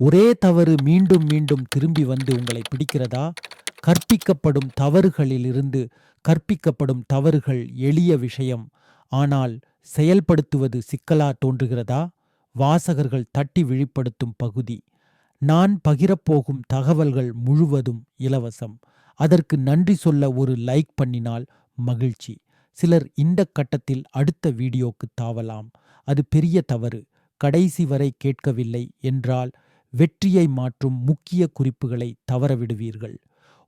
ஒரே தவறு மீண்டும் மீண்டும் திரும்பி வந்து உங்களை பிடிக்கிறதா? கற்பிக்கப்படும் தவறுகளிலிருந்து கற்பிக்கப்படும் தவறுகள் எளிய விஷயம். ஆனால் செயல்படுத்துவது சிக்கலா தோன்றுகிறதா? வாசகர்கள் தட்டி விழிப்படுத்தும் பகுதி. நான் பகிரப்போகும் தகவல்கள் முழுவதும் இலவசம். அதற்கு நன்றி சொல்ல ஒரு லைக் பண்ணினால் மகிழ்ச்சி. சிலர் இந்த கட்டத்தில் அடுத்த வீடியோக்கு தாவலாம். அது பெரிய தவறு. கடைசி வரை கேட்கவில்லை என்றால் வெற்றியை மாற்றும் முக்கிய குறிப்புகளை தவறவிடுவீர்கள்.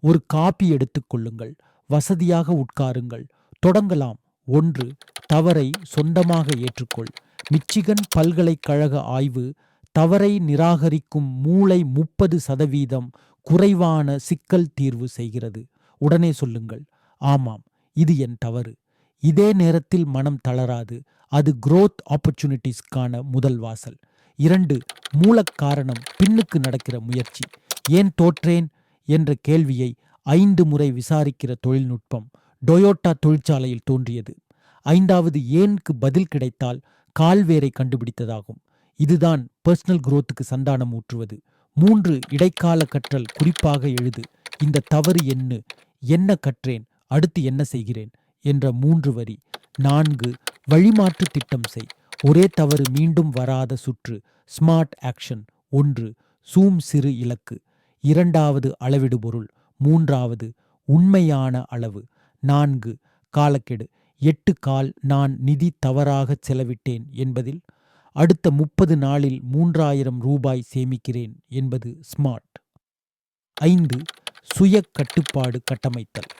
ஒரு காப்பி எடுத்துக்கொள்ளுங்கள் வசதியாக உட்காருங்கள். தொடங்கலாம். ஒன்று தவறை சொந்தமாக ஏற்றுக்கொள். மிச்சிகன் பல்கலைக்கழக ஆய்வு தவறை நிராகரிக்கும் மூளை முப்பது சதவீதம் குறைவான சிக்கல் தீர்வு செய்கிறது. உடனே சொல்லுங்கள். ஆமாம் இது என் தவறு. இதே நேரத்தில் மனம் தளராது. அது குரோத் ஆப்பர்ச்சுனிட்டிஸ்க்கான முதல் வாசல். இரண்டு மூலக்காரணம் பின்னுக்கு நடக்கிற முயற்சி. ஏன் தோற்றேன்? என்ற கேள்வியை ஐந்து முறை விசாரிக்கிற தொழில்நுட்பம் டொயோட்டா தொழிற்சாலையில் தோன்றியது. ஐந்தாவது ஏனுக்கு பதில் கிடைத்தால் கால்வேரை கண்டுபிடித்ததாகும். இதுதான் பர்சனல் குரோத்துக்கு சந்தானம் ஊற்றுவது. மூன்று இடைக்கால கற்றல் குறிப்பாக எழுது. இந்த தவறு என்ன? என்ன கற்றேன்? அடுத்து என்ன செய்கிறேன்? என்ற மூன்று வரி. நான்கு வழிமாற்று திட்டம் செய். ஒரே தவறு மீண்டும் வராத சுற்று ஸ்மார்ட் ஆக்ஷன் ஒன்று சூம் சிறு இலக்கு. இரண்டாவது அளவிடு பொருள் மூன்றாவது உண்மையான அளவு. நான்கு காலக்கெடு. எட்டு கால் நான் நிதி தவறாகச் செலவிட்டேன் என்பதில் அடுத்த முப்பது நாளில் மூன்றாயிரம் ரூபாய் சேமிக்கிறேன் என்பது ஸ்மார்ட் ஐந்து சுய கட்டுப்பாடு கட்டமைத்தல்.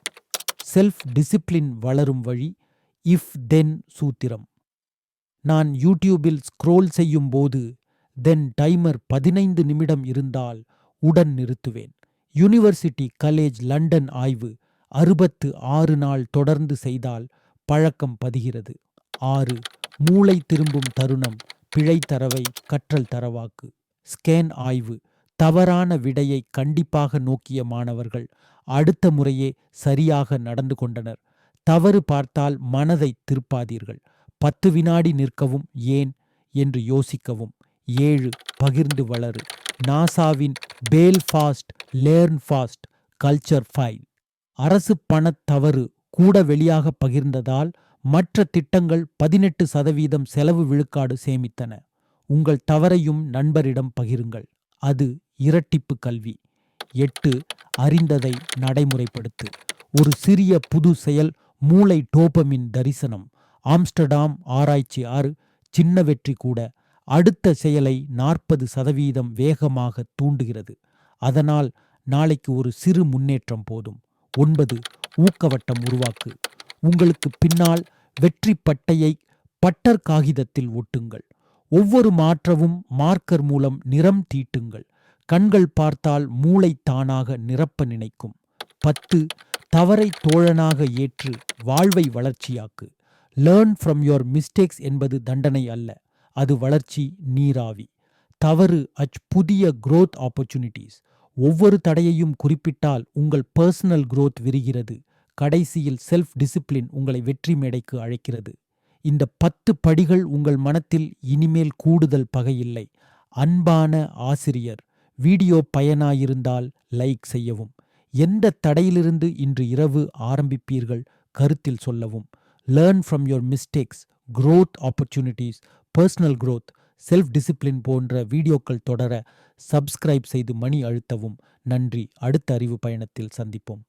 செல்ஃப் டிசிப்ளின் வளரும் வழி இஃப் தென் சூத்திரம். நான் யூடியூபில் ஸ்க்ரோல் செய்யும் போது தென் டைமர் பதினைந்து நிமிடம் இருந்தால் உடன் நிறுத்துவேன். யூனிவர்சிட்டி காலேஜ் லண்டன் ஆய்வு அறுபத்து ஆறு நாள் தொடர்ந்து செய்தால் பழக்கம் பதிகிறது. ஆறு மூளை திரும்பும் தருணம் பிழை தரவை கற்றல் தரவாக்கு. ஸ்கேன் ஆய்வு தவறான விடையை கண்டிப்பாக நோக்கிய மாணவர்கள் அடுத்த முறையே சரியாக நடந்து கொண்டனர். தவறு பார்த்தால் மனதை திருப்பாதீர்கள். பத்து வினாடி நிற்கவும் ஏன்? என்று யோசிக்கவும். ஏழு பகிர்ந்து வளரு. நாசாவின் fail fast learn fast culture file அரசு பணத் தவறு கூட வெளியாக பகிர்ந்ததால் மற்ற திட்டங்கள் பதினெட்டு சதவீதம் செலவு விழுக்காடு சேமித்தன. உங்கள் தவறையும் நண்பரிடம் பகிருங்கள். அது இரட்டிப்பு கல்வி. எட்டு அறிந்ததை நடைமுறைப்படுத்து. ஒரு சிறிய புது செயல் மூளை டோபமின் தரிசனம். ஆம்ஸ்டர்டாம் ஆராய்ச்சி ஆறு சின்ன வெற்றி கூட. அடுத்த செயலை நாற்பது சதவீதம் வேகமாக தூண்டுகிறது. அதனால் நாளைக்கு ஒரு சிறு முன்னேற்றம் போதும். ஒன்பது ஊக்கவட்டம் உருவாக்கு. உங்களுக்கு பின்னால் வெற்றி பட்டையை பட்டர் காகிதத்தில் ஒட்டுங்கள். ஒவ்வொரு மாற்றவும் மார்க்கர் மூலம் நிறம் தீட்டுங்கள். கண்கள் பார்த்தால் மூளை தானாக நிரப்ப நினைக்கும். பத்து தவறை தோழனாக ஏற்று வாழ்வை வளர்ச்சியாக்கு. லேர்ன் ஃப்ரம் யோர் மிஸ்டேக்ஸ் என்பது தண்டனை அல்ல. அது வளர்ச்சி நீராவி. தவறு அச் புதிய குரோத் ஆப்பர்ச்சுனிட்டிஸ் ஒவ்வொரு தடையையும் குறிப்பிட்டால் உங்கள் பர்சனல் குரோத் விரிகிறது. கடைசியில் செல்ஃப் டிசிப்ளின் உங்களை வெற்றி மேடைக்கு அழைக்கிறது. இந்த பத்து படிகள் உங்கள் மனத்தில் இனிமேல் கூடுதல் பகையில்லை. அன்பான ஆசிரியர் வீடியோ பயனாயிருந்தால் லைக் செய்யவும். எந்த தடையிலிருந்து இன்று இரவு ஆரம்பிப்பீர்கள்? கருத்தில் சொல்லவும். Learn from your mistakes growth opportunities personal growth self discipline போன்ற வீடியோக்கள் தொடர சப்ஸ்கிரைப் செய்து மணி அழுத்தவும். நன்றி. அடுத்த அறிவு பயணத்தில் சந்திப்போம்.